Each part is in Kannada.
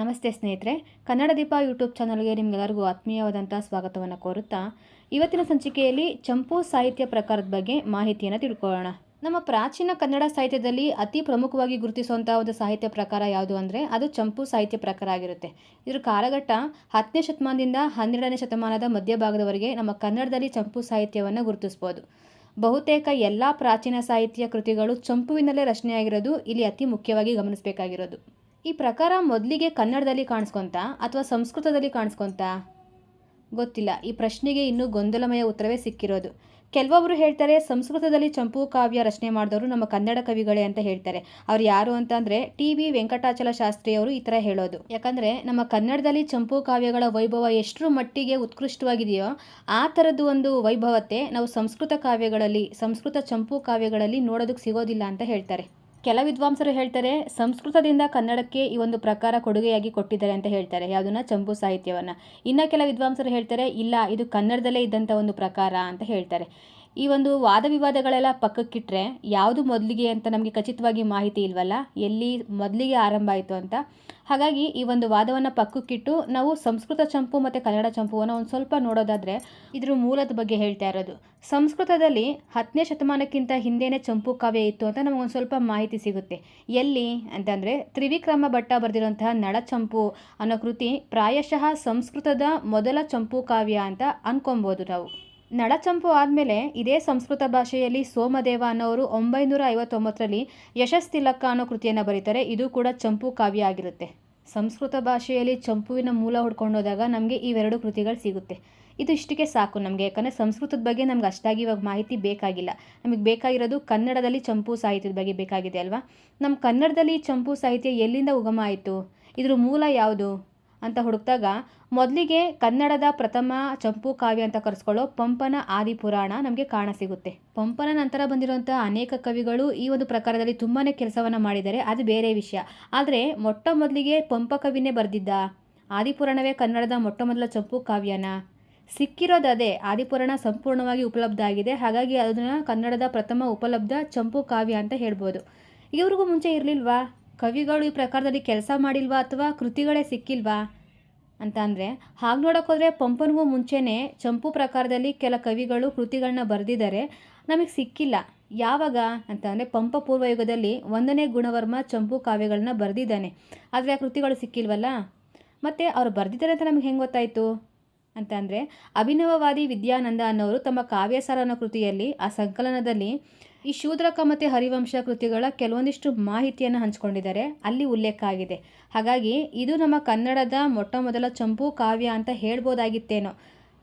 ನಮಸ್ತೆ ಸ್ನೇಹಿತರೆ, ಕನ್ನಡ ದೀಪ ಯೂಟ್ಯೂಬ್ ಚಾನಲ್ಗೆ ನಿಮಗೆಲ್ಲರಿಗೂ ಆತ್ಮೀಯವಾದಂಥ ಸ್ವಾಗತವನ್ನು ಕೋರುತ್ತಾ, ಇವತ್ತಿನ ಸಂಚಿಕೆಯಲ್ಲಿ ಚಂಪು ಸಾಹಿತ್ಯ ಪ್ರಕಾರದ ಬಗ್ಗೆ ಮಾಹಿತಿಯನ್ನು ತಿಳ್ಕೊಳ್ಳೋಣ. ನಮ್ಮ ಪ್ರಾಚೀನ ಕನ್ನಡ ಸಾಹಿತ್ಯದಲ್ಲಿ ಅತಿ ಪ್ರಮುಖವಾಗಿ ಗುರುತಿಸುವಂಥ ಒಂದು ಸಾಹಿತ್ಯ ಪ್ರಕಾರ ಯಾವುದು ಅಂದರೆ, ಅದು ಚಂಪು ಸಾಹಿತ್ಯ ಪ್ರಕಾರ ಆಗಿರುತ್ತೆ. ಇದರ ಕಾಲಘಟ್ಟ ಹತ್ತನೇ ಶತಮಾನದಿಂದ ಹನ್ನೆರಡನೇ ಶತಮಾನದ ಮಧ್ಯಭಾಗದವರೆಗೆ ನಮ್ಮ ಕನ್ನಡದಲ್ಲಿ ಚಂಪು ಸಾಹಿತ್ಯವನ್ನು ಗುರುತಿಸ್ಬೋದು. ಬಹುತೇಕ ಎಲ್ಲ ಪ್ರಾಚೀನ ಸಾಹಿತ್ಯ ಕೃತಿಗಳು ಚಂಪುವಿನಲ್ಲೇ ರಚನೆಯಾಗಿರೋದು ಇಲ್ಲಿ ಅತಿ ಮುಖ್ಯವಾಗಿ ಗಮನಿಸಬೇಕಾಗಿರೋದು. ಈ ಪ್ರಕಾರ ಮೊದಲಿಗೆ ಕನ್ನಡದಲ್ಲಿ ಕಾಣಿಸ್ಕೊಂತ ಅಥವಾ ಸಂಸ್ಕೃತದಲ್ಲಿ ಕಾಣಿಸ್ಕೊಂತ? ಗೊತ್ತಿಲ್ಲ. ಈ ಪ್ರಶ್ನೆಗೆ ಇನ್ನೂ ಗೊಂದಲಮಯ ಉತ್ತರವೇ ಸಿಕ್ಕಿರೋದು. ಕೆಲವೊಬ್ಬರು ಹೇಳ್ತಾರೆ, ಸಂಸ್ಕೃತದಲ್ಲಿ ಚಂಪು ಕಾವ್ಯ ರಚನೆ ಮಾಡಿದವರು ನಮ್ಮ ಕನ್ನಡ ಕವಿಗಳೇ ಅಂತ ಹೇಳ್ತಾರೆ. ಅವ್ರು ಯಾರು ಅಂತಂದರೆ ಟಿ ವಿ ವೆಂಕಟಾಚಲ ಶಾಸ್ತ್ರಿಯವರು ಈ ಥರ ಹೇಳೋದು. ಯಾಕಂದರೆ ನಮ್ಮ ಕನ್ನಡದಲ್ಲಿ ಚಂಪು ಕಾವ್ಯಗಳ ವೈಭವ ಎಷ್ಟರ ಮಟ್ಟಿಗೆ ಉತ್ಕೃಷ್ಟವಾಗಿದೆಯೋ ಆ ಥರದ್ದು ಒಂದು ವೈಭವತೆ ನಾವು ಸಂಸ್ಕೃತ ಕಾವ್ಯಗಳಲ್ಲಿ, ಸಂಸ್ಕೃತ ಚಂಪು ಕಾವ್ಯಗಳಲ್ಲಿ ನೋಡೋದಕ್ಕೆ ಸಿಗೋದಿಲ್ಲ ಅಂತ ಹೇಳ್ತಾರೆ. ಕೆಲ ವಿದ್ವಾಂಸರು ಹೇಳ್ತಾರೆ, ಸಂಸ್ಕೃತದಿಂದ ಕನ್ನಡಕ್ಕೆ ಈ ಒಂದು ಪ್ರಕಾರ ಕೊಡುಗೆಯಾಗಿ ಕೊಟ್ಟಿದ್ದಾರೆ ಅಂತ ಹೇಳ್ತಾರೆ. ಯಾವುದನ್ನ? ಚಂಪು ಸಾಹಿತ್ಯವನ್ನು. ಇನ್ನು ಕೆಲ ವಿದ್ವಾಂಸರು ಹೇಳ್ತಾರೆ, ಇಲ್ಲ, ಇದು ಕನ್ನಡದಲ್ಲೇ ಇದ್ದಂಥ ಒಂದು ಪ್ರಕಾರ ಅಂತ ಹೇಳ್ತಾರೆ. ಈ ಒಂದು ವಾದ ವಿವಾದಗಳೆಲ್ಲ ಪಕ್ಕಕ್ಕಿಟ್ಟರೆ ಯಾವುದು ಮೊದಲಿಗೆ ಅಂತ ನಮಗೆ ಖಚಿತವಾಗಿ ಮಾಹಿತಿ ಇಲ್ವಲ್ಲ? ಎಲ್ಲಿ ಮೊದಲಿಗೆ ಆರಂಭ ಆಯಿತು ಅಂತ? ಹಾಗಾಗಿ ಈ ಒಂದು ವಾದವನ್ನು ಪಕ್ಕಕ್ಕಿಟ್ಟು ನಾವು ಸಂಸ್ಕೃತ ಚಂಪು ಮತ್ತು ಕನ್ನಡ ಚಂಪುವನ್ನು ಒಂದು ಸ್ವಲ್ಪ ನೋಡೋದಾದರೆ ಇದ್ರ ಮೂಲದ ಬಗ್ಗೆ ಹೇಳ್ತಾ ಇರೋದು. ಸಂಸ್ಕೃತದಲ್ಲಿ ಹತ್ತನೇ ಶತಮಾನಕ್ಕಿಂತ ಹಿಂದೆನೇ ಚಂಪು ಕಾವ್ಯ ಇತ್ತು ಅಂತ ನಮಗೊಂದು ಸ್ವಲ್ಪ ಮಾಹಿತಿ ಸಿಗುತ್ತೆ. ಎಲ್ಲಿ ಅಂತಂದರೆ ತ್ರಿವಿಕ್ರಮ ಭಟ್ಟ ಬರೆದಿರುವಂತಹ ನಳಚಂಪು ಅನ್ನೋ ಕೃತಿ ಪ್ರಾಯಶಃ ಸಂಸ್ಕೃತದ ಮೊದಲ ಚಂಪು ಕಾವ್ಯ ಅಂತ ಅನ್ಕೊಬೋದು ನಾವು. ನಳಚಂಪು ಆದಮೇಲೆ ಇದೇ ಸಂಸ್ಕೃತ ಭಾಷೆಯಲ್ಲಿ ಸೋಮದೇವ ಅನ್ನೋರು ಒಂಬೈನೂರ ಐವತ್ತೊಂಬತ್ತರಲ್ಲಿ ಯಶಸ್ತಿಲಕ್ಕ ಅನ್ನೋ ಕೃತಿಯನ್ನು ಬರೀತಾರೆ. ಇದು ಕೂಡ ಚಂಪು ಕಾವ್ಯ ಆಗಿರುತ್ತೆ. ಸಂಸ್ಕೃತ ಭಾಷೆಯಲ್ಲಿ ಚಂಪುವಿನ ಮೂಲ ಹುಡ್ಕೊಂಡೋದಾಗ ನಮಗೆ ಇವೆರಡು ಕೃತಿಗಳು ಸಿಗುತ್ತೆ. ಇದು ಇಷ್ಟಕ್ಕೆ ಸಾಕು ನಮಗೆ, ಯಾಕಂದರೆ ಸಂಸ್ಕೃತದ ಬಗ್ಗೆ ನಮ್ಗೆ ಅಷ್ಟಾಗಿ ಇವಾಗ ಮಾಹಿತಿ ಬೇಕಾಗಿಲ್ಲ. ನಮಗೆ ಬೇಕಾಗಿರೋದು ಕನ್ನಡದಲ್ಲಿ ಚಂಪು ಸಾಹಿತ್ಯದ ಬಗ್ಗೆ ಬೇಕಾಗಿದೆ ಅಲ್ವಾ? ನಮ್ಮ ಕನ್ನಡದಲ್ಲಿ ಚಂಪು ಸಾಹಿತ್ಯ ಎಲ್ಲಿಂದ ಉಗಮ ಆಯಿತು? ಇದ್ರ ಮೂಲ ಯಾವುದು? ಅಂತ ಹುಡುಕ್ದಾಗ ಮೊದಲಿಗೆ ಕನ್ನಡದ ಪ್ರಥಮ ಚಂಪು ಕಾವ್ಯ ಅಂತ ಕರೆಸ್ಕೊಳ್ಳೋ ಪಂಪನ ಆದಿಪುರಾಣ ನಮಗೆ ಕಾಣ ಸಿಗುತ್ತೆ. ಪಂಪನ ನಂತರ ಬಂದಿರುವಂಥ ಅನೇಕ ಕವಿಗಳು ಈ ಒಂದು ಪ್ರಕಾರದಲ್ಲಿ ತುಂಬಾ ಕೆಲಸವನ್ನು ಮಾಡಿದ್ದಾರೆ. ಅದು ಬೇರೆ ವಿಷಯ. ಆದರೆ ಮೊಟ್ಟ ಮೊದಲಿಗೆ ಪಂಪ ಕವಿನೇ ಬರೆದಿದ್ದ ಆದಿಪುರಾಣವೇ ಕನ್ನಡದ ಮೊಟ್ಟ ಮೊದಲ ಚಂಪು ಕಾವ್ಯನ. ಸಿಕ್ಕಿರೋದು ಅದೇ. ಆದಿಪುರಾಣ ಸಂಪೂರ್ಣವಾಗಿ ಉಪಲಬ್ಧ ಆಗಿದೆ. ಹಾಗಾಗಿ ಅದನ್ನು ಕನ್ನಡದ ಪ್ರಥಮ ಉಪಲಬ್ಧ ಚಂಪು ಕಾವ್ಯ ಅಂತ ಹೇಳ್ಬೋದು. ಇವ್ರಿಗೂ ಮುಂಚೆ ಇರಲಿಲ್ವಾ? ಕವಿಗಳು ಈ ಪ್ರಕಾರದಲ್ಲಿ ಕೆಲಸ ಮಾಡಿಲ್ವಾ ಅಥವಾ ಕೃತಿಗಳೇ ಸಿಕ್ಕಿಲ್ವಾ? ಅಂತ ಅಂದರೆ, ಹಾಗೆ ನೋಡೋಕ್ಕೋದ್ರೆ ಪಂಪನಿಗೂ ಮುಂಚೆನೇ ಚಂಪು ಪ್ರಕಾರದಲ್ಲಿ ಕೆಲ ಕವಿಗಳು ಕೃತಿಗಳನ್ನ ಬರೆದಿದ್ದಾರೆ ನಮಗೆ ಸಿಕ್ಕಿಲ್ಲ. ಯಾವಾಗ? ಅಂತ ಅಂದರೆ ಪಂಪ ಪೂರ್ವಯುಗದಲ್ಲಿ ಒಂದನೇ ಗುಣವರ್ಮ ಚಂಪು ಕಾವ್ಯಗಳನ್ನ ಬರೆದಿದ್ದಾನೆ. ಆದರೆ ಆ ಕೃತಿಗಳು ಸಿಕ್ಕಿಲ್ವಲ್ಲ? ಮತ್ತು ಅವರು ಬರೆದಿದ್ದಾರೆ ಅಂತ ನಮಗೆ ಹೆಂಗೆ ಗೊತ್ತಾಯಿತು? ಅಂತ ಅಂದರೆ, ಅಭಿನವವಾದಿ ವಿದ್ಯಾನಂದ ಅನ್ನೋರು ತಮ್ಮ ಕಾವ್ಯಸಾರ ಅನ್ನೋ ಕೃತಿಯಲ್ಲಿ ಆ ಸಂಕಲನದಲ್ಲಿ ಈ ಶೂದ್ರಕ ಮತ್ತು ಹರಿವಂಶ ಕೃತಿಗಳ ಕೆಲವೊಂದಿಷ್ಟು ಮಾಹಿತಿಯನ್ನು ಹಂಚ್ಕೊಂಡಿದ್ದಾರೆ. ಅಲ್ಲಿ ಉಲ್ಲೇಖ ಆಗಿದೆ. ಹಾಗಾಗಿ ಇದು ನಮ್ಮ ಕನ್ನಡದ ಮೊಟ್ಟ ಮೊದಲ ಚಂಪು ಕಾವ್ಯ ಅಂತ ಹೇಳ್ಬೋದಾಗಿತ್ತೇನೋ.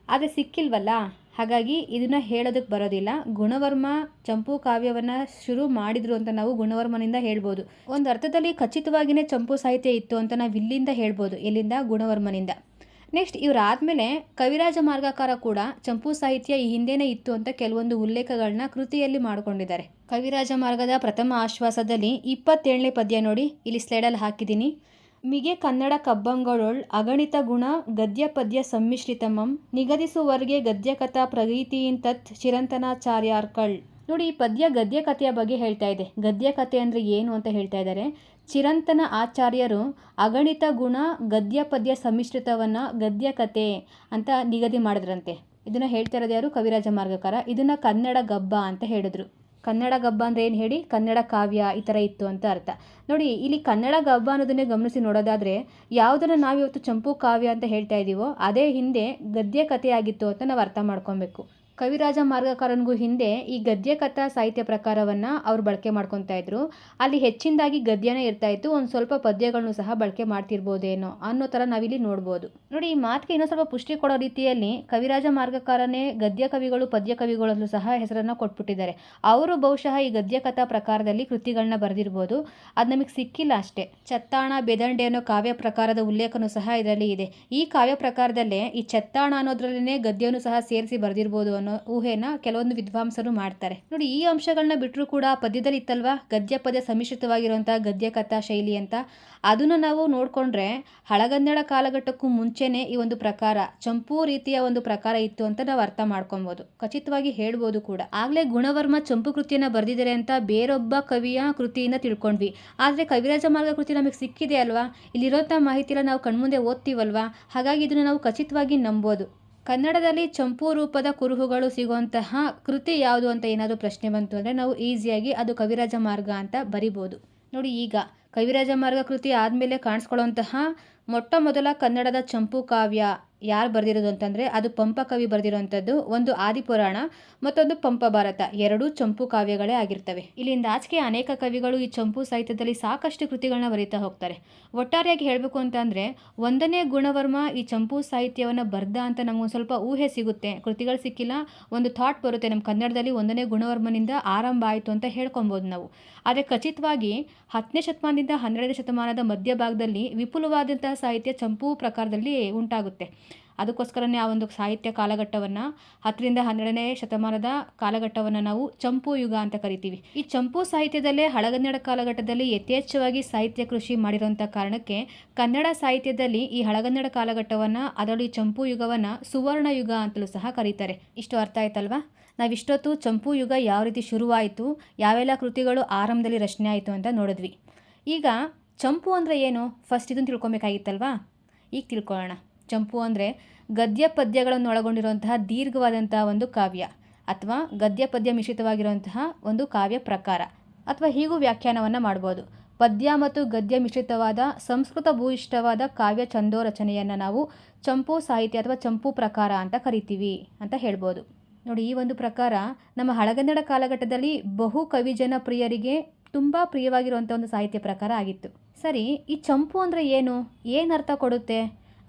ಆದರೆ ಸಿಕ್ಕಿಲ್ವಲ್ಲ? ಹಾಗಾಗಿ ಇದನ್ನು ಹೇಳೋದಕ್ಕೆ ಬರೋದಿಲ್ಲ. ಗುಣವರ್ಮ ಚಂಪು ಕಾವ್ಯವನ್ನು ಶುರು ಮಾಡಿದ್ರು ಅಂತ ನಾವು ಗುಣವರ್ಮನಿಂದ ಹೇಳ್ಬೋದು. ಒಂದು ಅರ್ಥದಲ್ಲಿ ಖಚಿತವಾಗಿಯೇ ಚಂಪು ಸಾಹಿತ್ಯ ಇತ್ತು ಅಂತ ನಾವು ಇಲ್ಲಿಂದ ಹೇಳ್ಬೋದು. ಎಲ್ಲಿಂದ ಗುಣವರ್ಮನಿಂದ. ನೆಕ್ಸ್ಟ್ ಇವರಾದಮೇಲೆ ಕವಿರಾಜ ಮಾರ್ಗಕಾರ ಕೂಡ ಚಂಪು ಸಾಹಿತ್ಯ ಈ ಹಿಂದೆನೇ ಇತ್ತು ಅಂತ ಕೆಲವೊಂದು ಉಲ್ಲೇಖಗಳನ್ನ ಕೃತಿಯಲ್ಲಿ ಮಾಡಿಕೊಂಡಿದ್ದಾರೆ. ಕವಿರಾಜ ಮಾರ್ಗದ ಪ್ರಥಮ ಆಶ್ವಾಸದಲ್ಲಿ ಇಪ್ಪತ್ತೇಳನೇ ಪದ್ಯ ನೋಡಿ ಇಲ್ಲಿ ಸ್ಲೈಡಲ್ಲಿ ಹಾಕಿದ್ದೀನಿ. ಮಿಗೆ ಕನ್ನಡ ಕಬ್ಬಂಗಳೊಳ್ ಅಗಣಿತ ಗುಣ ಗದ್ಯ ಪದ್ಯ ಸಮ್ಮಿಶ್ರಿತಮಂ ನಿಗದಿಸುವರ್ಗೆ ಗದ್ಯಕಥಾ ಪ್ರಗೀತಿಯಿಂತತ್ ಚಿರಂತನಾಚಾರ್ಯಾರ್ಕಳ್. ನೋಡಿ ಈ ಪದ್ಯ ಗದ್ಯ ಕಥೆಯ ಬಗ್ಗೆ ಹೇಳ್ತಾ ಇದೆ. ಗದ್ಯ ಕಥೆ ಅಂದರೆ ಏನು ಅಂತ ಹೇಳ್ತಾ ಇದ್ದಾರೆ. ಚಿರಂತನ ಆಚಾರ್ಯರು ಅಗಣಿತ ಗುಣ ಗದ್ಯ ಪದ್ಯ ಸಮ್ಮಿಶ್ರಿತವನ್ನು ಗದ್ಯ ಕಥೆ ಅಂತ ನಿಗದಿ ಮಾಡಿದ್ರಂತೆ. ಇದನ್ನು ಹೇಳ್ತಾ ಇರೋದು ಯಾರು? ಕವಿರಾಜ ಮಾರ್ಗಕಾರ. ಇದನ್ನು ಕನ್ನಡ ಗಬ್ಬ ಅಂತ ಹೇಳಿದ್ರು. ಕನ್ನಡ ಗಬ್ಬ ಅಂದರೆ ಏನು ಹೇಳಿ? ಕನ್ನಡ ಕಾವ್ಯ ಈ ಥರ ಇತ್ತು ಅಂತ ಅರ್ಥ. ನೋಡಿ, ಇಲ್ಲಿ ಕನ್ನಡ ಗಬ್ಬ ಅನ್ನೋದನ್ನೇ ಗಮನಿಸಿ ನೋಡೋದಾದರೆ ಯಾವುದನ್ನು ನಾವಿವತ್ತು ಚಂಪು ಕಾವ್ಯ ಅಂತ ಹೇಳ್ತಾ ಇದ್ದೀವೋ ಅದೇ ಹಿಂದೆ ಗದ್ಯ ಕಥೆಯಾಗಿತ್ತು ಅಂತ ನಾವು ಅರ್ಥ ಮಾಡ್ಕೊಬೇಕು. ಕವಿರಾಜ ಮಾರ್ಗಕಾರನಿಗೂ ಹಿಂದೆ ಈ ಗದ್ಯ ಕಥಾ ಸಾಹಿತ್ಯ ಪ್ರಕಾರವನ್ನು ಅವ್ರು ಬಳಕೆ ಮಾಡ್ಕೊತಾ ಇದ್ರು. ಅಲ್ಲಿ ಹೆಚ್ಚಿನದಾಗಿ ಗದ್ಯನೇ ಇರ್ತಾ ಇತ್ತು. ಒಂದು ಸ್ವಲ್ಪ ಪದ್ಯಗಳನ್ನು ಸಹ ಬಳಕೆ ಮಾಡ್ತಿರ್ಬೋದೇನೋ ಅನ್ನೋ ಥರ ನಾವಿಲ್ಲಿ ನೋಡ್ಬೋದು. ನೋಡಿ, ಈ ಮಾತಿಗೆ ಇನ್ನೂ ಸ್ವಲ್ಪ ಪುಷ್ಟಿ ಕೊಡೋ ರೀತಿಯಲ್ಲಿ ಕವಿರಾಜ ಮಾರ್ಗಕಾರನೇ ಗದ್ಯ ಕವಿಗಳು, ಪದ್ಯ ಕವಿಗಳಲ್ಲೂ ಸಹ ಹೆಸರನ್ನು ಕೊಟ್ಬಿಟ್ಟಿದ್ದಾರೆ. ಅವರು ಬಹುಶಃ ಈ ಗದ್ಯ ಕಥಾ ಪ್ರಕಾರದಲ್ಲಿ ಕೃತಿಗಳನ್ನ ಬರೆದಿರ್ಬೋದು. ಅದು ನಮಗೆ ಸಿಕ್ಕಿಲ್ಲ ಅಷ್ಟೇ. ಚತ್ತಾಣ ಬೆದಂಡೆ ಅನ್ನೋ ಕಾವ್ಯ ಪ್ರಕಾರದ ಉಲ್ಲೇಖನೂ ಸಹ ಇದರಲ್ಲಿ ಇದೆ. ಈ ಕಾವ್ಯ ಪ್ರಕಾರದಲ್ಲೇ ಈ ಚತ್ತಾಣ ಅನ್ನೋದ್ರಲ್ಲೇ ಗದ್ಯನೂ ಸಹ ಸೇರಿಸಿ ಬರೆದಿರ್ಬೋದು ಅನ್ನೋ ಊಹೆನ ಕೆಲವೊಂದು ವಿದ್ವಾಂಸರು ಮಾಡ್ತಾರೆ. ನೋಡಿ, ಈ ಅಂಶಗಳನ್ನ ಬಿಟ್ಟರೂ ಕೂಡ ಪದ್ಯದಲ್ಲಿ ಇತ್ತಲ್ವಾ ಗದ್ಯ ಪದ್ಯ ಸಮ್ಮಿಶ್ರಿತವಾಗಿರುವಂಥ ಗದ್ಯ ಕಥಾ ಶೈಲಿ ಅಂತ. ಅದನ್ನು ನಾವು ನೋಡಿಕೊಂಡ್ರೆ ಹಳಗನ್ನಡ ಕಾಲಘಟ್ಟಕ್ಕೂ ಮುಂಚೆನೇ ಈ ಒಂದು ಪ್ರಕಾರ, ಚಂಪು ರೀತಿಯ ಒಂದು ಪ್ರಕಾರ ಇತ್ತು ಅಂತ ನಾವು ಅರ್ಥ ಮಾಡ್ಕೊಬೋದು. ಖಚಿತವಾಗಿ ಹೇಳ್ಬೋದು ಕೂಡ. ಆಗಲೇ ಗುಣವರ್ಮ ಚಂಪು ಕೃತಿಯನ್ನು ಬರೆದಿದ್ದಾರೆ ಅಂತ ಬೇರೊಬ್ಬ ಕವಿಯ ಕೃತಿಯಿಂದ ತಿಳ್ಕೊಂಡ್ವಿ. ಆದರೆ ಕವಿರಾಜ ಮಾರ್ಗ ಕೃತಿ ನಮಗೆ ಸಿಕ್ಕಿದೆ ಅಲ್ವಾ? ಇಲ್ಲಿರೋಂಥ ಮಾಹಿತಿನ ನಾವು ಕಣ್ಮುಂದೆ ಓದ್ತೀವಲ್ವಾ? ಹಾಗಾಗಿ ಇದನ್ನು ನಾವು ಖಚಿತವಾಗಿ ನಂಬೋದು. ಕನ್ನಡದಲ್ಲಿ ಚಂಪು ರೂಪದ ಕುರುಹುಗಳು ಸಿಗುವಂತಹ ಕೃತಿ ಯಾವುದು ಅಂತ ಏನಾದರೂ ಪ್ರಶ್ನೆ ಬಂತು ಅಂದರೆ ನಾವು ಈಸಿಯಾಗಿ ಅದು ಕವಿರಾಜ ಮಾರ್ಗ ಅಂತ ಬರಿಬೋದು. ನೋಡಿ ಈಗ, ಕವಿರಾಜ ಮಾರ್ಗ ಕೃತಿ ಆದಮೇಲೆ ಕಾಣಿಸ್ಕೊಳ್ಳುವಂತಹ ಮೊಟ್ಟ ಮೊದಲ ಕನ್ನಡದ ಚಂಪು ಕಾವ್ಯ ಯಾರು ಬರೆದಿರೋದು ಅಂತಂದರೆ ಅದು ಪಂಪ ಕವಿ ಬರೆದಿರೋವಂಥದ್ದು ಒಂದು ಆದಿಪುರಾಣ ಮತ್ತೊಂದು ಪಂಪ ಭಾರತ. ಎರಡೂ ಚಂಪು ಕಾವ್ಯಗಳೇ ಆಗಿರ್ತವೆ. ಇಲ್ಲಿಂದ ಆಚೆಗೆ ಅನೇಕ ಕವಿಗಳು ಈ ಚಂಪು ಸಾಹಿತ್ಯದಲ್ಲಿ ಸಾಕಷ್ಟು ಕೃತಿಗಳನ್ನ ಬರೀತಾ ಹೋಗ್ತಾರೆ. ಒಟ್ಟಾರೆಯಾಗಿ ಹೇಳಬೇಕು ಅಂತಂದರೆ, ಒಂದನೇ ಗುಣವರ್ಮ ಈ ಚಂಪು ಸಾಹಿತ್ಯವನ್ನು ಬರ್ದ ಅಂತ ನಮಗೊಂದು ಸ್ವಲ್ಪ ಊಹೆ ಸಿಗುತ್ತೆ. ಕೃತಿಗಳು ಸಿಕ್ಕಿಲ್ಲ, ಒಂದು ಥಾಟ್ ಬರುತ್ತೆ. ನಮ್ಮ ಕನ್ನಡದಲ್ಲಿ ಒಂದನೇ ಗುಣವರ್ಮನಿಂದ ಆರಂಭ ಆಯಿತು ಅಂತ ಹೇಳ್ಕೊಬೋದು ನಾವು. ಆದರೆ ಖಚಿತವಾಗಿ ಹತ್ತನೇ ಶತಮಾನದಿಂದ ಹನ್ನೆರಡನೇ ಶತಮಾನದ ಮಧ್ಯಭಾಗದಲ್ಲಿ ವಿಪುಲವಾದಂತಹ ಸಾಹಿತ್ಯ ಚಂಪು ಪ್ರಕಾರದಲ್ಲಿ ಉಂಟಾಗುತ್ತೆ. ಅದಕ್ಕೋಸ್ಕರನೇ ಆ ಒಂದು ಸಾಹಿತ್ಯ ಕಾಲಘಟ್ಟವನ್ನು ಹತ್ತರಿಂದ ಹನ್ನೆರಡನೇ ಶತಮಾನದ ಕಾಲಘಟ್ಟವನ್ನು ನಾವು ಚಂಪು ಯುಗ ಅಂತ ಕರಿತೀವಿ. ಈ ಚಂಪು ಸಾಹಿತ್ಯದಲ್ಲೇ ಹಳಗನ್ನಡ ಕಾಲಘಟ್ಟದಲ್ಲಿ ಯಥೇಚ್ಛವಾಗಿ ಸಾಹಿತ್ಯ ಕೃಷಿ ಮಾಡಿರುವಂಥ ಕಾರಣಕ್ಕೆ ಕನ್ನಡ ಸಾಹಿತ್ಯದಲ್ಲಿ ಈ ಹಳಗನ್ನಡ ಕಾಲಘಟ್ಟವನ್ನು, ಅದರಲ್ಲಿ ಚಂಪು ಯುಗವನ್ನು ಸುವರ್ಣ ಯುಗ ಅಂತಲೂ ಸಹ ಕರೀತಾರೆ. ಇಷ್ಟು ಅರ್ಥ ಆಯ್ತಲ್ವಾ? ನಾವಿಷ್ಟೊತ್ತು ಚಂಪು ಯುಗ ಯಾವ ರೀತಿ ಶುರುವಾಯಿತು, ಯಾವೆಲ್ಲ ಕೃತಿಗಳು ಆರಂಭದಲ್ಲಿ ರಚನೆ ಆಯಿತು ಅಂತ ನೋಡಿದ್ವಿ. ಈಗ ಚಂಪು ಅಂದರೆ ಏನು? ಫಸ್ಟ್ ಇದನ್ನು ತಿಳ್ಕೊಬೇಕಾಗಿತ್ತಲ್ವಾ? ಈಗ ತಿಳ್ಕೊಳ್ಳೋಣ. ಚಂಪು ಅಂದರೆ ಗದ್ಯ ಪದ್ಯಗಳನ್ನು ಒಳಗೊಂಡಿರುವಂತಹ ದೀರ್ಘವಾದಂತಹ ಒಂದು ಕಾವ್ಯ ಅಥವಾ ಗದ್ಯ ಪದ್ಯ ಮಿಶ್ರಿತವಾಗಿರುವಂತಹ ಒಂದು ಕಾವ್ಯ ಪ್ರಕಾರ ಅಥವಾ ಹೀಗೂ ವ್ಯಾಖ್ಯಾನವನ್ನು ಮಾಡ್ಬೋದು. ಪದ್ಯ ಮತ್ತು ಗದ್ಯ ಮಿಶ್ರಿತವಾದ ಸಂಸ್ಕೃತ ಭೂಯಿಷ್ಠವಾದ ಕಾವ್ಯ ಛಂದೋ ರಚನೆಯನ್ನು ನಾವು ಚಂಪು ಸಾಹಿತ್ಯ ಅಥವಾ ಚಂಪು ಪ್ರಕಾರ ಅಂತ ಕರಿತೀವಿ ಅಂತ ಹೇಳ್ಬೋದು. ನೋಡಿ, ಈ ಒಂದು ಪ್ರಕಾರ ನಮ್ಮ ಹಳಗನ್ನಡ ಕಾಲಘಟ್ಟದಲ್ಲಿ ಬಹು ಕವಿಜನ ಪ್ರಿಯರಿಗೆ ತುಂಬ ಪ್ರಿಯವಾಗಿರುವಂಥ ಒಂದು ಸಾಹಿತ್ಯ ಪ್ರಕಾರ ಆಗಿತ್ತು. ಸರಿ, ಈ ಚಂಪು ಅಂದರೆ ಏನು? ಏನು ಅರ್ಥ ಕೊಡುತ್ತೆ?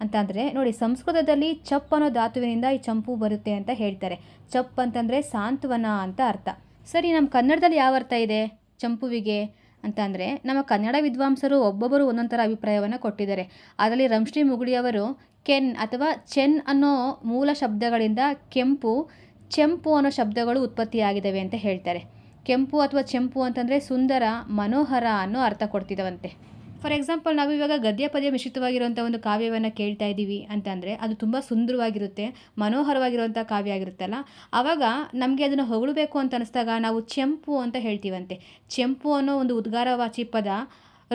ಅಂತಂದರೆ, ನೋಡಿ, ಸಂಸ್ಕೃತದಲ್ಲಿ ಚಪ್ ಅನ್ನೋ ಧಾತುವಿನಿಂದ ಈ ಚಂಪು ಬರುತ್ತೆ ಅಂತ ಹೇಳ್ತಾರೆ. ಚಪ್ ಅಂತಂದರೆ ಸಾಂತ್ವನ ಅಂತ ಅರ್ಥ. ಸರಿ ನಮ್ಮ ಕನ್ನಡದಲ್ಲಿ ಯಾವ ಅರ್ಥ ಇದೆ? ಚಂಪುವಿಗೆ ಅಂತಂದರೆ, ನಮ್ಮ ಕನ್ನಡ ವಿದ್ವಾಂಸರು ಒಬ್ಬೊಬ್ಬರು ಒಂದೊಂದು ಥರ ಅಭಿಪ್ರಾಯವನ್ನು ಕೊಟ್ಟಿದ್ದಾರೆ. ಅದರಲ್ಲಿ ರಂಶ್ರೀ ಮುಗುಡಿಯವರು ಕೆನ್ ಅಥವಾ ಚೆನ್ ಅನ್ನೋ ಮೂಲ ಶಬ್ದಗಳಿಂದ ಕೆಂಪು, ಚೆಂಪು ಅನ್ನೋ ಶಬ್ದಗಳು ಉತ್ಪತ್ತಿಯಾಗಿದ್ದಾವೆ ಅಂತ ಹೇಳ್ತಾರೆ. ಕೆಂಪು ಅಥವಾ ಚೆಂಪು ಅಂತಂದರೆ ಸುಂದರ, ಮನೋಹರ ಅನ್ನೋ ಅರ್ಥ ಕೊಡ್ತಿದ್ದವಂತೆ ಫಾರ್ ಎಕ್ಸಾಂಪಲ್ ನಾವು ಇವಾಗ ಗದ್ಯ ಪದ್ಯ ಮಿಶ್ರಿತವಾಗಿರುವಂಥ ಒಂದು ಕಾವ್ಯವನ್ನು ಕೇಳ್ತಾ ಇದ್ದೀವಿ ಅಂತಂದರೆ ಅದು ತುಂಬ ಸುಂದರವಾಗಿರುತ್ತೆ ಮನೋಹರವಾಗಿರುವಂಥ ಕಾವ್ಯ ಆಗಿರುತ್ತಲ್ಲ, ಆವಾಗ ನಮಗೆ ಅದನ್ನು ಹೊಗಳಬೇಕು ಅಂತ ಅನಿಸ್ದಾಗ ನಾವು ಚೆಂಪು ಅಂತ ಹೇಳ್ತೀವಂತೆ. ಚೆಂಪು ಅನ್ನೋ ಒಂದು ಉದ್ಗಾರವಾಚಿ ಪದ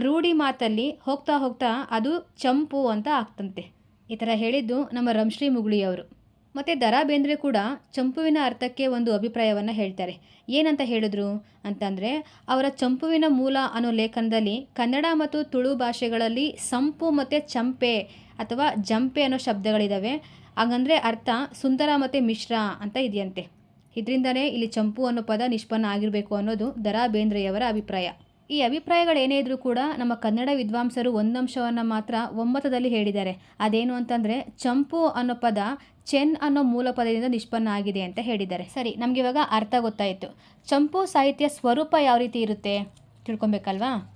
ರೂಢಿ ಮಾತಲ್ಲಿ ಹೋಗ್ತಾ ಹೋಗ್ತಾ ಅದು ಚಂಪು ಅಂತ ಆಗ್ತಂತೆ. ಈ ಥರ ಹೇಳಿದ್ದು ನಮ್ಮ ರಂಶ್ರೀ ಮುಗುಳಿಯವರು. ಮತ್ತು ದರಾ ಬೇಂದ್ರೆ ಕೂಡ ಚಂಪುವಿನ ಅರ್ಥಕ್ಕೆ ಒಂದು ಅಭಿಪ್ರಾಯವನ್ನು ಹೇಳ್ತಾರೆ. ಏನಂತ ಹೇಳಿದ್ರು? ಅಂತಂದರೆ, ಅವರ ಚಂಪುವಿನ ಮೂಲ ಅನ್ನೋ ಲೇಖನದಲ್ಲಿ ಕನ್ನಡ ಮತ್ತು ತುಳು ಭಾಷೆಗಳಲ್ಲಿ ಸಂಪು ಮತ್ತು ಚಂಪೆ ಅಥವಾ ಜಂಪೆ ಅನ್ನೋ ಶಬ್ದಗಳಿದ್ದಾವೆ ಹಾಗಂದರೆ ಅರ್ಥ ಸುಂದರ ಮತ್ತು ಮಿಶ್ರ ಅಂತ ಇದೆಯಂತೆ. ಇದರಿಂದನೇ ಇಲ್ಲಿ ಚಂಪು ಅನ್ನೋ ಪದ ನಿಷ್ಪನ್ನ ಆಗಿರಬೇಕು ಅನ್ನೋದು ದರಾ ಬೇಂದ್ರೆಯವರ ಅಭಿಪ್ರಾಯ. ಈ ಅಭಿಪ್ರಾಯಗಳೇನೇ ಇದ್ರೂ ಕೂಡ ನಮ್ಮ ಕನ್ನಡ ವಿದ್ವಾಂಸರು ಒಂದಂಶವನ್ನು ಮಾತ್ರ ಒಮ್ಮತದಲ್ಲಿ ಹೇಳಿದ್ದಾರೆ. ಅದೇನು ಅಂತಂದರೆ, ಚಂಪು ಅನ್ನೋ ಪದ ಚೆನ್ ಅನ್ನೋ ಮೂಲ ಪದದಿಂದ ನಿಷ್ಪನ್ನ ಆಗಿದೆ ಅಂತ ಹೇಳಿದ್ದಾರೆ. ಸರಿ, ನಮಗೆ ಇವಾಗ ಅರ್ಥ ಗೊತ್ತಾಯಿತು. ಚಂಪು ಸಾಹಿತ್ಯ ಸ್ವರೂಪ ಯಾವ ರೀತಿ ಇರುತ್ತೆ? ತಿಳ್ಕೊಬೇಕಲ್ವಾ?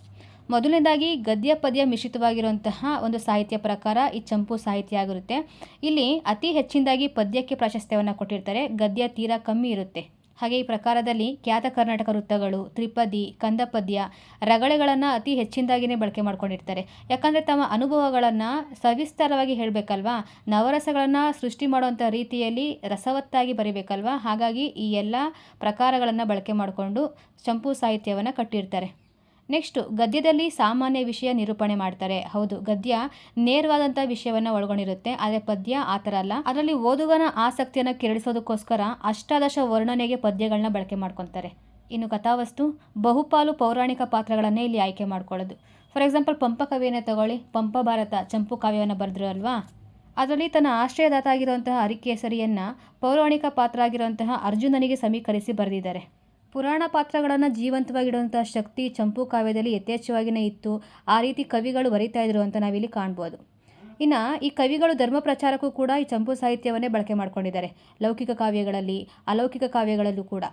ಮೊದಲನೇದಾಗಿ, ಗದ್ಯ ಪದ್ಯ ಮಿಶ್ರಿತವಾಗಿರುವಂತಹ ಒಂದು ಸಾಹಿತ್ಯ ಪ್ರಕಾರ ಈ ಚಂಪು ಸಾಹಿತ್ಯ ಆಗಿರುತ್ತೆ. ಇಲ್ಲಿ ಅತಿ ಹೆಚ್ಚಿನದಾಗಿ ಪದ್ಯಕ್ಕೆ ಪ್ರಾಶಸ್ತ್ಯವನ್ನು ಕೊಟ್ಟಿರ್ತಾರೆ. ಗದ್ಯ ತೀರಾ ಕಮ್ಮಿ ಇರುತ್ತೆ. ಹಾಗೆ ಈ ಪ್ರಕಾರದಲ್ಲಿ ಖ್ಯಾತ ಕರ್ನಾಟಕ ವೃತ್ತಗಳು ತ್ರಿಪದಿ, ಕಂದಪದ್ಯ ರಗಳೆಗಳನ್ನು ಅತಿ ಹೆಚ್ಚಿನದಾಗಿಯೇ ಬಳಕೆ ಮಾಡ್ಕೊಂಡಿರ್ತಾರೆ. ಯಾಕಂದರೆ ತಮ್ಮ ಅನುಭವಗಳನ್ನು ಸವಿಸ್ತಾರವಾಗಿ ಹೇಳಬೇಕಲ್ವಾ? ನವರಸಗಳನ್ನು ಸೃಷ್ಟಿ ಮಾಡುವಂಥ ರೀತಿಯಲ್ಲಿ ರಸವತ್ತಾಗಿ ಬರಿಬೇಕಲ್ವಾ? ಹಾಗಾಗಿ ಈ ಎಲ್ಲ ಪ್ರಕಾರಗಳನ್ನು ಬಳಕೆ ಮಾಡಿಕೊಂಡು ಚಂಪು ಸಾಹಿತ್ಯವನ್ನು ಕಟ್ಟಿರ್ತಾರೆ. ನೆಕ್ಸ್ಟು ಗದ್ಯದಲ್ಲಿ ಸಾಮಾನ್ಯ ವಿಷಯ ನಿರೂಪಣೆ ಮಾಡ್ತಾರೆ. ಹೌದು, ಗದ್ಯ ನೇರವಾದಂಥ ವಿಷಯವನ್ನು ಒಳಗೊಂಡಿರುತ್ತೆ. ಆದರೆ ಪದ್ಯ ಆ ಥರ ಅಲ್ಲ. ಅದರಲ್ಲಿ ಓದುಗನ ಆಸಕ್ತಿಯನ್ನು ಕೆರಳಿಸೋದಕ್ಕೋಸ್ಕರ ಅಷ್ಟಾದಶ ವರ್ಣನೆಗೆ ಪದ್ಯಗಳನ್ನ ಬಳಕೆ ಮಾಡ್ಕೊತಾರೆ. ಇನ್ನು ಕಥಾವಸ್ತು, ಬಹುಪಾಲು ಪೌರಾಣಿಕ ಪಾತ್ರಗಳನ್ನೇ ಇಲ್ಲಿ ಆಯ್ಕೆ ಮಾಡ್ಕೊಳ್ಳೋದು. ಫಾರ್ ಎಕ್ಸಾಂಪಲ್ ಪಂಪ ಕವಿಯನ್ನೇ ತಗೊಳ್ಳಿ. ಪಂಪ ಭಾರತ, ಚಂಪು ಕಾವ್ಯವನ್ನು ಬರೆದ್ರು ಅಲ್ವಾ ಅದರಲ್ಲಿ ತನ್ನ ಆಶ್ರಯದಾತ ಆಗಿರುವಂತಹ ಹರಿಕೇಸರಿಯನ್ನು ಪೌರಾಣಿಕ ಪಾತ್ರ ಆಗಿರುವಂತಹ ಅರ್ಜುನನಿಗೆ ಸಮೀಕರಿಸಿ ಬರೆದಿದ್ದಾರೆ. ಪುರಾಣ ಪಾತ್ರಗಳನ್ನು ಜೀವಂತವಾಗಿಡುವಂಥ ಶಕ್ತಿ ಚಂಪು ಕಾವ್ಯದಲ್ಲಿ ಯಥೇಚ್ಛವಾಗಿಯೇ ಇತ್ತು. ಆ ರೀತಿ ಕವಿಗಳು ಬರಿತಾ ಇದ್ರು ಅಂತ ನಾವಿಲ್ಲಿ ಕಾಣ್ಬೋದು. ಇನ್ನು ಈ ಕವಿಗಳು ಧರ್ಮ ಪ್ರಚಾರಕ್ಕೂ ಕೂಡ ಈ ಚಂಪು ಸಾಹಿತ್ಯವನ್ನೇ ಬಳಕೆ ಮಾಡ್ಕೊಂಡಿದ್ದಾರೆ. ಲೌಕಿಕ ಕಾವ್ಯಗಳಲ್ಲಿ, ಅಲೌಕಿಕ ಕಾವ್ಯಗಳಲ್ಲೂ ಕೂಡ.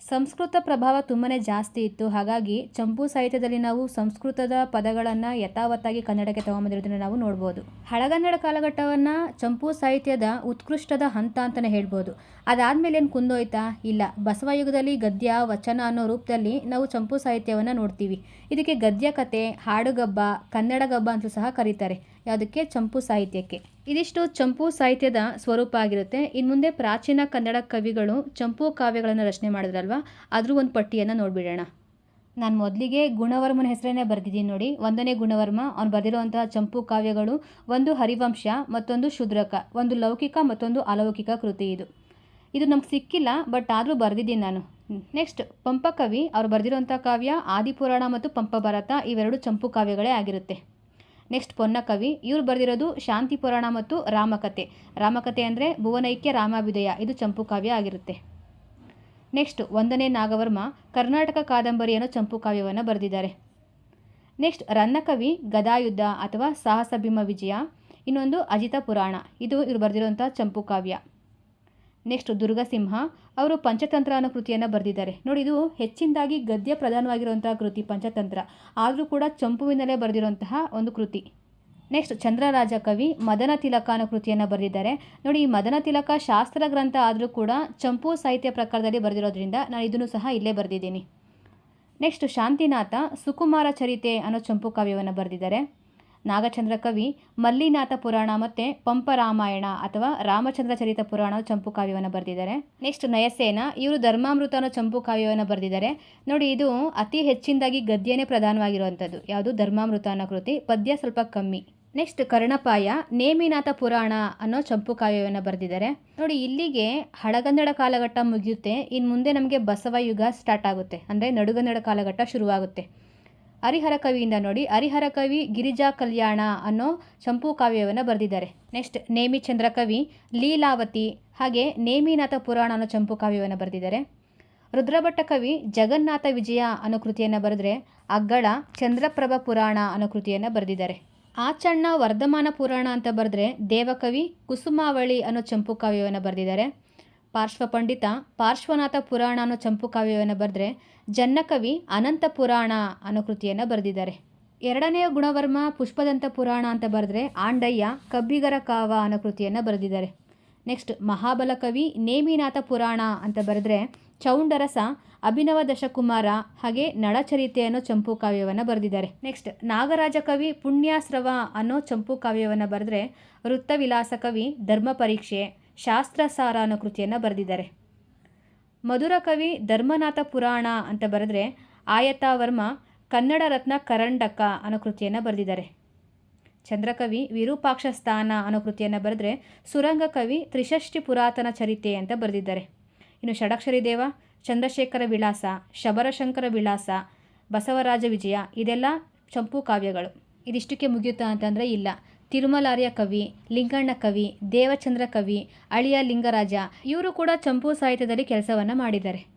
ಸಂಸ್ಕೃತ ಪ್ರಭಾವ ತುಂಬಾ ಜಾಸ್ತಿ ಇತ್ತು. ಹಾಗಾಗಿ ಚಂಪು ಸಾಹಿತ್ಯದಲ್ಲಿ ನಾವು ಸಂಸ್ಕೃತದ ಪದಗಳನ್ನು ಯಥಾವತ್ತಾಗಿ ಕನ್ನಡಕ್ಕೆ ತಗೊಂಬಂದಿರೋದನ್ನು ನಾವು ನೋಡ್ಬೋದು. ಹಳಗನ್ನಡ ಕಾಲಘಟ್ಟವನ್ನು ಚಂಪು ಸಾಹಿತ್ಯದ ಉತ್ಕೃಷ್ಟದ ಹಂತ ಅಂತಲೇ ಹೇಳ್ಬೋದು. ಅದಾದಮೇಲೆ ಏನು ಕುಂದೋಯ್ತಾ? ಇಲ್ಲ. ಬಸವಯುಗದಲ್ಲಿ ಗದ್ಯ, ವಚನ ಅನ್ನೋ ರೂಪದಲ್ಲಿ ನಾವು ಚಂಪು ಸಾಹಿತ್ಯವನ್ನು ನೋಡ್ತೀವಿ. ಇದಕ್ಕೆ ಗದ್ಯ ಕತೆ ಹಾಡುಗಬ್ಬ, ಕನ್ನಡಗಬ್ಬ ಅಂತಲೂ ಸಹ ಕರೀತಾರೆ. ಯಾವುದಕ್ಕೆ? ಚಂಪು ಸಾಹಿತ್ಯಕ್ಕೆ. ಇದಿಷ್ಟು ಚಂಪು ಸಾಹಿತ್ಯದ ಸ್ವರೂಪ ಆಗಿರುತ್ತೆ. ಇನ್ನು ಮುಂದೆ ಪ್ರಾಚೀನ ಕನ್ನಡ ಕವಿಗಳು ಚಂಪು ಕಾವ್ಯಗಳನ್ನು ರಚನೆ ಮಾಡಿದ್ರಲ್ವ? ಅದ್ರ ಒಂದು ಪಟ್ಟಿಯನ್ನು ನೋಡಿಬಿಡೋಣ. ನಾನು ಮೊದಲಿಗೆ ಗುಣವರ್ಮನ ಹೆಸರನ್ನೇ ಬರೆದಿದ್ದೀನಿ ನೋಡಿ. ಒಂದನೇ ಗುಣವರ್ಮ, ಅವ್ನು ಬರೆದಿರುವಂತಹ ಚಂಪು ಕಾವ್ಯಗಳು ಒಂದು ಹರಿವಂಶ, ಮತ್ತೊಂದು ಶುದ್ರಕ, ಒಂದು ಲೌಕಿಕ, ಮತ್ತೊಂದು ಅಲೌಕಿಕ ಕೃತಿ ಇದು. ಇದು ನಮ್ಗೆ ಸಿಕ್ಕಿಲ್ಲ, ಬಟ್ ಆದರೂ ಬರೆದಿದ್ದೀನಿ ನಾನು. ನೆಕ್ಸ್ಟ್, ಪಂಪಕವಿ, ಅವ್ರು ಬರೆದಿರುವಂಥ ಕಾವ್ಯ, ಆದಿಪುರಾಣ ಮತ್ತು ಪಂಪ ಭಾರತ ಇವೆರಡು ಚಂಪು ಕಾವ್ಯಗಳೇ ಆಗಿರುತ್ತೆ. ನೆಕ್ಸ್ಟ್ ಪೊನ್ನಕವಿ ಇವ್ರು ಬರೆದಿರೋದು ಶಾಂತಿ ಪುರಾಣ ಮತ್ತು ರಾಮಕಥೆ ರಾಮಕಥೆ ಅಂದರೆ ಭುವನೈಕ್ಯ ರಾಮಾಭ್ಯುದಯ ಇದು ಚಂಪು ಕಾವ್ಯ ಆಗಿರುತ್ತೆ. ನೆಕ್ಸ್ಟ್ ಒಂದನೇ ನಾಗವರ್ಮ. ಕರ್ನಾಟಕ ಕಾದಂಬರಿ ಅನ್ನೋ ಚಂಪು ಕಾವ್ಯವನ್ನು ಬರೆದಿದ್ದಾರೆ. ನೆಕ್ಸ್ಟ್ ರನ್ನಕವಿ ಗದಾಯುದ್ಧ ಅಥವಾ ಸಾಹಸ ಭೀಮ ವಿಜಯ. ಇನ್ನೊಂದು ಅಜಿತ ಪುರಾಣ. ಇದು ಇವರು ಬರೆದಿರುವಂಥ ಚಂಪು ಕಾವ್ಯ. ನೆಕ್ಸ್ಟ್ ದುರ್ಗಸಿಂಹ, ಅವರು ಪಂಚತಂತ್ರ ಅನ್ನೋ ಕೃತಿಯನ್ನು ಬರೆದಿದ್ದಾರೆ. ನೋಡಿ, ಇದು ಹೆಚ್ಚಿನದಾಗಿ ಗದ್ಯ ಪ್ರಧಾನವಾಗಿರುವಂತಹ ಕೃತಿ, ಪಂಚತಂತ್ರ. ಆದರೂ ಕೂಡ ಚಂಪುವಿನಲ್ಲೇ ಬರೆದಿರುವಂತಹ ಒಂದು ಕೃತಿ. ನೆಕ್ಸ್ಟ್ ಚಂದ್ರರಾಜ ಕವಿ ಮದನ ತಿಲಕ ಅನ್ನೋ ಕೃತಿಯನ್ನು ಬರೆದಿದ್ದಾರೆ. ನೋಡಿ, ಈ ಮದನ ತಿಲಕ ಶಾಸ್ತ್ರ ಗ್ರಂಥ ಆದರೂ ಕೂಡ ಚಂಪು ಸಾಹಿತ್ಯ ಪ್ರಕಾರದಲ್ಲಿ ಬರೆದಿರೋದ್ರಿಂದ ನಾನು ಇದನ್ನು ಸಹ ಇಲ್ಲೇ ಬರೆದಿದ್ದೀನಿ. ನೆಕ್ಸ್ಟ್ ಶಾಂತಿನಾಥ, ಸುಕುಮಾರ ಚರಿತೆ ಅನ್ನೋ ಚಂಪು ಕಾವ್ಯವನ್ನು ಬರೆದಿದ್ದಾರೆ. ನಾಗಚಂದ್ರ ಕವಿ, ಮಲ್ಲಿನಾಥ ಪುರಾಣ ಮತ್ತು ಪಂಪ ರಾಮಾಯಣ ಅಥವಾ ರಾಮಚಂದ್ರ ಚರಿತ ಪುರಾಣ ಚಂಪು ಕಾವ್ಯವನ್ನು ಬರೆದಿದ್ದಾರೆ. ನೆಕ್ಸ್ಟ್ ನಯಸೇನ, ಇವರು ಧರ್ಮಾಮೃತ ಅನ್ನೋ ಚಂಪು ಕಾವ್ಯವನ್ನು ಬರೆದಿದ್ದಾರೆ. ನೋಡಿ, ಇದು ಅತಿ ಹೆಚ್ಚಿನದಾಗಿ ಗದ್ಯನೇ ಪ್ರಧಾನವಾಗಿರುವಂಥದ್ದು. ಯಾವುದು? ಧರ್ಮಾಮೃತ ಅನ್ನೋ ಕೃತಿ. ಪದ್ಯ ಸ್ವಲ್ಪ ಕಮ್ಮಿ. ನೆಕ್ಸ್ಟ್ ಕರ್ಣಪಾಯ, ನೇಮಿನಾಥ ಪುರಾಣ ಅನ್ನೋ ಚಂಪು ಕಾವ್ಯವನ್ನು ಬರೆದಿದ್ದಾರೆ. ನೋಡಿ, ಇಲ್ಲಿಗೆ ಹಳಗನ್ನಡ ಕಾಲಘಟ್ಟ ಮುಗಿಯುತ್ತೆ. ಇನ್ನು ಮುಂದೆ ನಮಗೆ ಬಸವ ಯುಗ ಸ್ಟಾರ್ಟ್ ಆಗುತ್ತೆ. ಅಂದರೆ ನಡುಗನ್ನಡ ಕಾಲಘಟ್ಟ ಶುರುವಾಗುತ್ತೆ. ಹರಿಹರ ಕವಿಯಿಂದ ನೋಡಿ ಹರಿಹರ ಕವಿ ಗಿರಿಜಾ ಕಲ್ಯಾಣ ಅನ್ನೋ ಚಂಪು ಕಾವ್ಯವನ್ನು ಬರೆದಿದ್ದಾರೆ. ನೆಕ್ಸ್ಟ್ ನೇಮಿಚಂದ್ರ ಕವಿ ಲೀಲಾವತಿ, ಹಾಗೆ ನೇಮಿನಾಥ ಪುರಾಣ ಅನ್ನೋ ಚಂಪು ಕಾವ್ಯವನ್ನು ಬರೆದಿದ್ದಾರೆ. ರುದ್ರಭಟ್ಟ ಕವಿ ಜಗನ್ನಾಥ ವಿಜಯ ಅನ್ನೋ ಕೃತಿಯನ್ನು ಬರೆದ್ರೆ ಅಗ್ಗಳ ಚಂದ್ರಪ್ರಭ ಪುರಾಣ ಅನ್ನೋ ಕೃತಿಯನ್ನು ಬರೆದಿದ್ದಾರೆ. ಆಚಣ್ಣ ವರ್ಧಮಾನ ಪುರಾಣ ಅಂತ ಬರೆದ್ರೆ ದೇವಕವಿ ಕುಸುಮಾವಳಿ ಅನ್ನೋ ಚಂಪು ಕಾವ್ಯವನ್ನು ಬರೆದಿದ್ದಾರೆ. ಪಾರ್ಶ್ವ ಪಂಡಿತ ಪಾರ್ಶ್ವನಾಥ ಪುರಾಣ ಅನ್ನೋ ಚಂಪು ಕಾವ್ಯವನ್ನು ಬರೆದ್ರೆ ಜನ್ನಕವಿ ಅನಂತ ಪುರಾಣ ಅನ್ನೋ ಕೃತಿಯನ್ನು ಬರೆದಿದ್ದಾರೆ. ಎರಡನೆಯ ಗುಣವರ್ಮ ಪುಷ್ಪದಂತ ಪುರಾಣ ಅಂತ ಬರೆದ್ರೆ ಆಂಡಯ್ಯ, ಕಬ್ಬಿಗರ ಕಾವ ಅನ್ನೋ ಕೃತಿಯನ್ನು ಬರೆದಿದ್ದಾರೆ. ನೆಕ್ಸ್ಟ್ ಮಹಾಬಲ ಕವಿ ನೇಮಿನಾಥ ಪುರಾಣ ಅಂತ ಬರೆದ್ರೆ ಚೌಂಡರಸ, ಅಭಿನವ ದಶಕುಮಾರ ಹಾಗೆ ನಳಚರಿತೆ ಅನ್ನೋ ಚಂಪು ಕಾವ್ಯವನ್ನು ಬರೆದಿದ್ದಾರೆ. ನೆಕ್ಸ್ಟ್ ನಾಗರಾಜ ಕವಿ ಪುಣ್ಯಾಸ್ರವ ಅನ್ನೋ ಚಂಪು ಕಾವ್ಯವನ್ನು ಬರೆದ್ರೆ ವೃತ್ತವಿಲಾಸ ಕವಿ ಧರ್ಮ ಪರೀಕ್ಷೆ ಶಾಸ್ತ್ರಸಾರ ಅನ್ನೋ ಕೃತಿಯನ್ನು ಬರೆದಿದ್ದಾರೆ. ಮಧುರ ಕವಿ ಧರ್ಮನಾಥ ಪುರಾಣ ಅಂತ ಬರೆದ್ರೆ ಆಯತಾವರ್ಮ ಕನ್ನಡ ರತ್ನ ಕರಂಡಕ ಅನ್ನೋ ಕೃತಿಯನ್ನು ಬರೆದಿದ್ದಾರೆ. ಚಂದ್ರಕವಿ ವಿರೂಪಾಕ್ಷ ಸ್ಥಾನ ಅನ್ನೋ ಕೃತಿಯನ್ನು ಬರೆದ್ರೆ ಸುರಂಗ ಕವಿ ತ್ರಿಷಷ್ಟಿ ಪುರಾತನ ಚರಿತೆ ಅಂತ ಬರೆದಿದ್ದಾರೆ. ಇನ್ನು ಷಡಕ್ಷರಿ ದೇವ, ಚಂದ್ರಶೇಖರ ವಿಳಾಸ, ಶಬರಶಂಕರ ವಿಳಾಸ, ಬಸವರಾಜ ವಿಜಯ ಇದೆಲ್ಲ ಚಂಪು ಕಾವ್ಯಗಳು. ಇದಿಷ್ಟಕ್ಕೆ ಮುಗಿಯುತ್ತಾ ಅಂತಂದರೆ ಇಲ್ಲ. ತಿರುಮಲಾರ್ಯ ಕವಿ ಲಿಂಗಣ್ಣ ಕವಿ ದೇವಚಂದ್ರ ಕವಿ ಅಳಿಯ ಲಿಂಗರಾಜ ಇವರು ಕೂಡ ಚಂಪು ಸಾಹಿತ್ಯದಲ್ಲಿ ಕೆಲಸವನ್ನು ಮಾಡಿದ್ದಾರೆ.